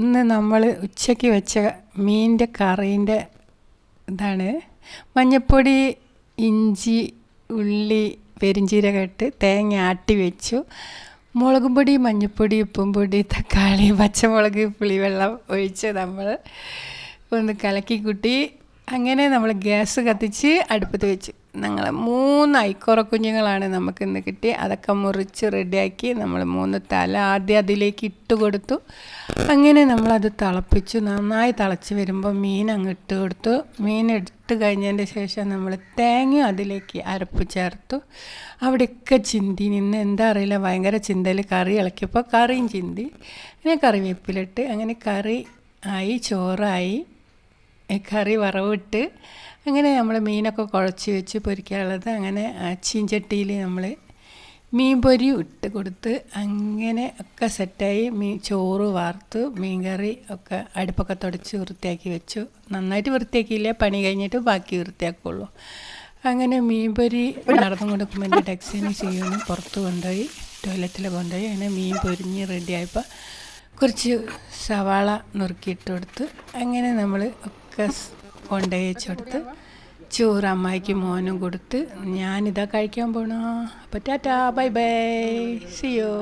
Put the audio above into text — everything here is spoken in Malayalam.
ഇന്ന് നമ്മൾ ഉച്ചയ്ക്ക് വെച്ച മീനിന്റെ കറീന്റെ ഇതാണ്. മഞ്ഞൾപ്പൊടി ഇഞ്ചി ഉള്ളി പെരിഞ്ചീരകം ഇട്ട് തേങ്ങ ആട്ടി വെച്ചു. മുളകും പൊടി മഞ്ഞൾപ്പൊടി ഉപ്പും പൊടി തക്കാളി പച്ചമുളക് പുളിവെള്ളം ഒഴിച്ച് നമ്മൾ ഒന്ന് കലക്കി കൂട്ടി അങ്ങനെ നമ്മൾ ഗ്യാസ് കത്തിച്ച് അടുപ്പത്ത് വെച്ച്. ഞങ്ങൾ മൂന്ന് ഐക്കുറ കുഞ്ഞുങ്ങളാണ് നമുക്ക് ഇന്ന് കിട്ടി. അതൊക്കെ മുറിച്ച് റെഡിയാക്കി നമ്മൾ മൂന്ന് തല ആദ്യം അതിലേക്ക് ഇട്ട് കൊടുത്തു. അങ്ങനെ നമ്മളത് തിളപ്പിച്ചു. നന്നായി തിളച്ച് വരുമ്പോൾ മീൻ അങ്ങ് ഇട്ട് കൊടുത്തു. മീൻ ഇട്ട് കഴിഞ്ഞതിന്റെ ശേഷം നമ്മൾ തേങ്ങ അതിലേക്ക് അരപ്പ് ചേർത്തു. അവിടെയൊക്കെ ചിന്തി നിന്ന് എന്താ അറിയില്ല ഭയങ്കര ചിന്തയിൽ കറി ഇളക്കിയപ്പോൾ കറിയും ചിന്തി. പിന്നെ കറിവേപ്പിലിട്ട് അങ്ങനെ കറി ആയി ചോറായി. കറി വറവിട്ട് അങ്ങനെ നമ്മൾ മീനൊക്കെ കുഴച്ച് വെച്ച് പൊരിക്കാനുള്ളത് അങ്ങനെ ചീഞ്ചട്ടിയിൽ നമ്മൾ മീൻ പൊരി ഇട്ട് കൊടുത്ത് അങ്ങനെ ഒക്കെ സെറ്റായി മീൻ ചോറ് വാർത്ത് മീൻകറി ഒക്കെ അടുപ്പൊക്കെ തുടച്ച് വൃത്തിയാക്കി വെച്ചു. നന്നായിട്ട് വൃത്തിയാക്കിയില്ല പണി കഴിഞ്ഞിട്ട് ബാക്കി വൃത്തിയാക്കുള്ളൂ. അങ്ങനെ മീൻ പൊരി നടന്നു കൊടുക്കുമ്പോൾ എന്റെ ടെക്സിന് ചെയ്യുന്നു പുറത്ത് കൊണ്ടുപോയി ടോയ്ലറ്റിൽ കൊണ്ടുപോയി. അങ്ങനെ മീൻ പൊരിഞ്ഞ് റെഡിയായപ്പോൾ കുറച്ച് സവാള നുറുക്കിയിട്ട് കൊടുത്ത് അങ്ങനെ നമ്മൾ ഒക്കെ കൊണ്ടുപോയി വെച്ചെടുത്ത് ചോറ് അമ്മായിക്ക് മോനും കൊടുത്ത് ഞാനിതാ കഴിക്കാൻ പോണോ. അപ്പോൾ ടാറ്റാ ബൈ ബൈ. സിയോ